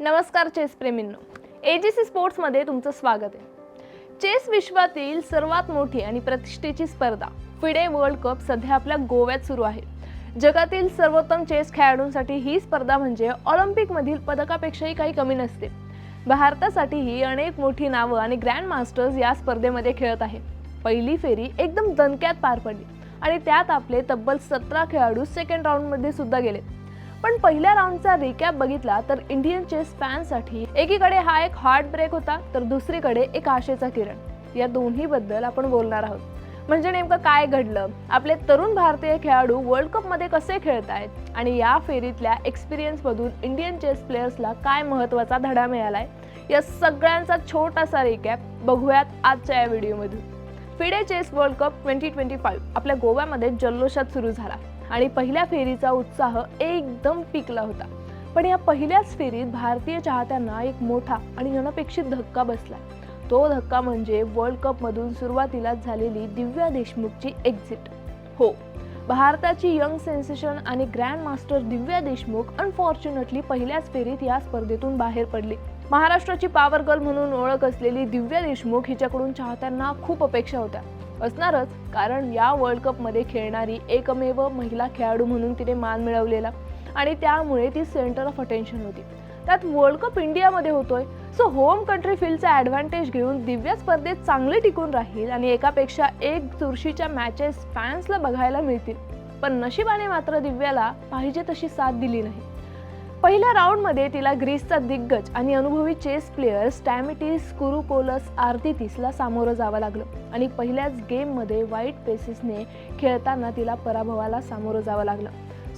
नमस्कार चेस प्रेमींनो. ए G C स्पोर्ट्समध्ये तुमचं स्वागत आहे. चेस विश्वातील सर्वात मोठी आणि प्रतिष्ठेची स्पर्धा फिडे वर्ल्ड कप सध्या आपल्या गोव्यात सुरू आहे. जगातील सर्वोत्तम चेस खेळाडूंसाठी ही स्पर्धा म्हणजे ऑलिम्पिकमधील पदकापेक्षाही काही कमी नसते. भारतासाठीही अनेक मोठी नावं आणि ग्रँड मास्टर्स या स्पर्धेमध्ये खेळत आहे. पहिली फेरी एकदम दणक्यात पार पडली आणि त्यात आपले तब्बल सतरा खेळाडू सेकंड राऊंडमध्ये सुद्धा गेले. पण पहिल्या राऊंडचा रिकॅप बघितला तर इंडियन चेस फॅनसाठी एकीकडे हा एक हार्ट ब्रेक होता तर दुसरीकडे एक आशेचा किरण. या दोन्ही बद्दल आपण बोलणार आहोत. म्हणजे नेमकं काय घडलं? आपले तरुण भारतीय खेळाडू वर्ल्ड कपमध्ये कसे खेळत आहेत आणि या फेरीतल्या एक्सपिरियन्समधून इंडियन चेस प्लेयर्सला काय महत्त्वाचा धडा मिळालाय? या सगळ्यांचा छोटासा रिकॅप बघूयात आजच्या या व्हिडिओमधून FIDE chess world cup twenty twenty five आपल्या गोव्यामध्ये जल्लोषात सुरू झाला. आणि पहिल्या फेरीचा उत्साह एकदम पिकला होता. पण या पहिल्याच फेरीत भारतीय चाहत्यांना एक मोठा आणि अनपेक्षित धक्का बसला. तो धक्का म्हणजे वर्ल्ड कपमधून सुरुवातीलाच झालेली दिव्या देशमुखची एक्झिट हो भारताची यंग सेन्सेशन आणि grand master Divya Deshmukh unfortunately पहिल्याच फेरीत या स्पर्धेतून बाहेर पडली. महाराष्ट्राची पॉवर गर्ल म्हणून ओळख असलेली दिव्या देशमुख हिच्याकडून चाहत्यांना खूप अपेक्षा होत्या. असणारच कारण या वर्ल्ड कपमध्ये खेळणारी एकमेव महिला खेळाडू म्हणून तिने मान मिळवलेला आणि त्यामुळे ती सेंटर ऑफ अटेन्शन होती. त्यात वर्ल्ड कप इंडियामध्ये होतोय. सो होम कंट्री फील्डचा ॲडव्हान्टेज घेऊन दिव्या स्पर्धेत चांगली टिकून राहील आणि एकापेक्षा एक चुरशीच्या मॅचेस फॅन्सला बघायला मिळतील. पण नशिबाने मात्र दिव्याला पाहिजे तशी साथ दिली नाही. पहिल्या राऊंडमध्ये तिला ग्रीसचा दिग्गज आणि अनुभवी चेस प्लेयर स्टॅमिटिस कुरुकोलस आर्थितिसला सामोरं जावं लागलं. आणि पहिल्याच गेममध्ये वाईट पेसेसने खेळताना तिला पराभवाला सामोरं जावं लागलं.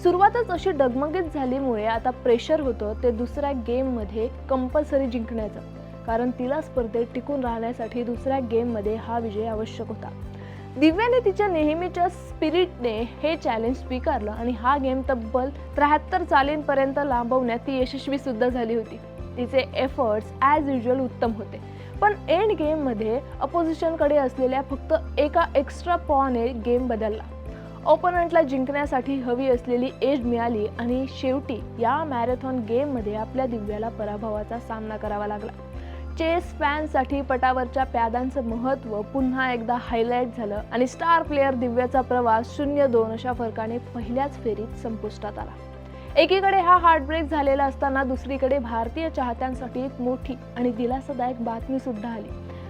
सुरुवातच अशी डगमगीत झाल्यामुळे आता प्रेशर होतं ते दुसऱ्या गेममध्ये कंपल्सरी जिंकण्याचं. कारण तिला स्पर्धेत टिकून राहण्यासाठी दुसऱ्या गेममध्ये हा विजय आवश्यक होता. दिव्याने तिच्या नेहमीच्या स्पिरिटने हे चॅलेंज स्वीकारलं आणि हा गेम तब्बल त्र्याहत्तर चालींपर्यंत लांबवण्यात ती यशस्वी सुद्धा झाली होती. तिचे एफर्ट्स ॲज युजल उत्तम होते. पण एंड गेममध्ये अपोजिशनकडे असलेल्या फक्त एका एक्स्ट्रा पॉने गेम बदलला. ओपोनंटला जिंकण्यासाठी हवी असलेली एज मिळाली आणि शेवटी या मॅरेथॉन गेममध्ये आपल्या दिव्याला पराभवाचा सामना करावा लागला. चेस फॅनसाठी पटावरच्या प्यादांचं महत्त्व पुन्हा एकदा हायलाईट झालं आणि स्टार प्लेअर दिव्याचा प्रवास शून्य दोन अशा फरकाने पहिल्याच फेरीत संपुष्टात आला. एकीकडे हा हार्टब्रेक झालेला असताना दुसरीकडे भारतीय चाहत्यांसाठी एक मोठी आणि दिलासादायक बातमी सुद्धा आली.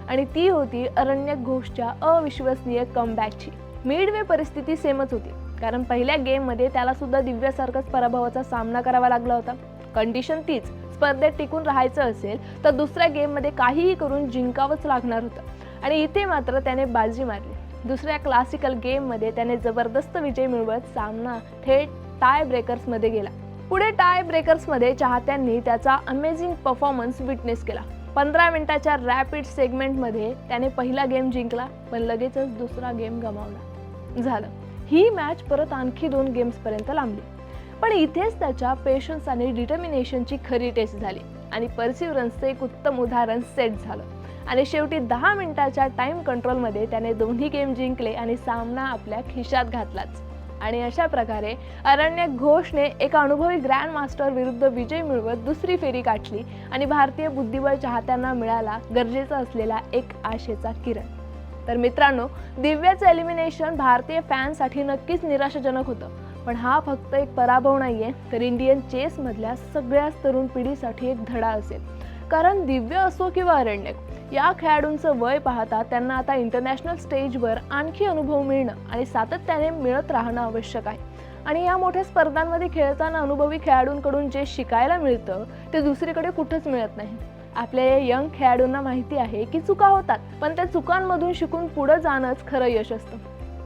आणि ती होती अरण्यक घोषच्या अविश्वसनीय कमबॅकची मिडवे परिस्थिती सेमच होती. कारण पहिल्या गेममध्ये त्याला सुद्धा दिव्यासारखाच पराभवाचा सामना करावा लागला होता. कंडिशन तीच. स्पर्धेत टिकून राहायचं असेल तर दुसऱ्या गेममध्ये काहीही करून जिंकावंच लागणार होतं. आणि इथे मात्र त्याने बाजी मारली. दुसऱ्या क्लासिकल गेममध्ये त्याने जबरदस्त विजय मिळवत सामना थेट टाय ब्रेकर्समध्ये गेला. पुढे टाय ब्रेकर्समध्ये चाहत्यांनी त्याचा अमेझिंग परफॉर्मन्स विटनेस केला. पंधरा मिनिटाच्या रॅपिड सेगमेंटमध्ये त्याने पहिला गेम जिंकला पण लगेचच दुसरा गेम गमावला. झालं. ही मॅच परत आणखी दोन गेम्सपर्यंत लांबली. पण इथेच त्याच्या पेशन्स आणि डिटर्मिनेशनची खरी टेस्ट झाली. आणि परसिवरन्सचं एक उत्तम उदाहरण सेट झालं. आणि शेवटी दहा मिनिटाच्या टाइम कंट्रोलमध्ये त्याने दोन्ही गेम जिंकले आणि सामना आपल्या खिशात घातलाच. आणि अशा प्रकारे अरण्य घोषने एका अनुभवी ग्रँड मास्टर विरुद्ध विजय मिळवत दुसरी फेरी गाठली आणि भारतीय बुद्धिबळ चाहत्यांना मिळाला गरजेचा असलेला एक आशेचा किरण. तर मित्रांनो दिव्याचं एलिमिनेशन भारतीय फॅनसाठी नक्कीच निराशाजनक होतं. पण हा फक्त एक पराभव नाहीये तर इंडियन चेसमधल्या सगळ्याच तरुण पिढीसाठी एक धडा असेल. कारण दिव्य असो किंवा अरण्यक या खेळाडूंचं वय पाहता त्यांना आता इंटरनॅशनल स्टेजवर आणखी अनुभव मिळणं आणि सातत्याने मिळत राहणं आवश्यक आहे. आणि या मोठ्या स्पर्धांमध्ये खेळताना अनुभवी खेळाडूंकडून जे शिकायला मिळतं ते दुसरीकडे कुठंच मिळत नाही. आपल्या या यंग खेळाडूंना माहिती आहे की चुका होतात पण त्या चुकांमधून शिकून पुढे जाणंच खरं यश असतं.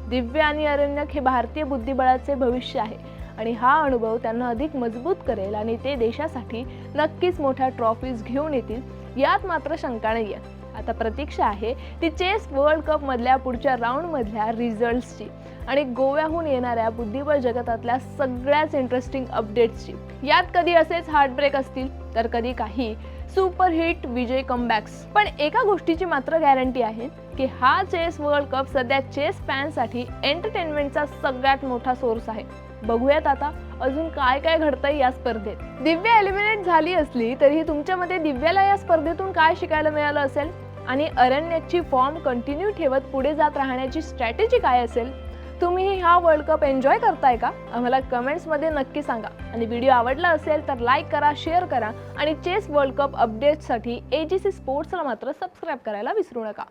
दिव्य आणि अरण्यक हे भारतीय बुद्धिबळाचे भविष्य आहे. आणि हा अनुभव त्यांना अधिक मजबूत करेल आणि ते देशासाठी नक्कीच मोठ्या ट्रॉफीज घेऊन येतील यात मात्र शंका नाही आहे आता प्रतीक्षा आहे ती चेस वर्ल्ड कप मधल्या पुढच्या राऊंड मधल्या रिझल्ट्सची आणि गोव्याहून येणाऱ्या बुद्धिबळ जगतातल्या सगळ्याच इंटरेस्टिंग अपडेट्सची यात कधी असेच हार्टब्रेक असतील तर कधी काही सुपरहिट विजय कमबॅक्स पण एका गोष्टीची मात्र गॅरंटी आहे की हा चेस वर्ल्ड कप सध्या चेस फॅनसाठी एंटरटेनमेंटचा सगळ्यात मोठा सोर्स आहे. बघूयात आता अजून काय काय घडतंय या स्पर्धेत. दिव्या एलिमिनेट झाली असली तरीही तुमच्यामध्ये दिव्याला या स्पर्धेतून काय शिकायला मिळालं असेल? आणि अरण्यची फॉर्म कंटिन्यू ठेवत पुढे जात राहण्याची स्ट्रॅटेजी काय असेल? तुम्ही हा वर्ल्ड कप एन्जॉय करताय का? आम्हाला कमेंट्समध्ये नक्की सांगा. आणि व्हिडिओ आवडला असेल तर लाईक करा शेअर करा. आणि चेस वर्ल्ड कप अपडेट्ससाठी ए जी सी स्पोर्ट्सला मात्र सबस्क्राईब करायला विसरू नका.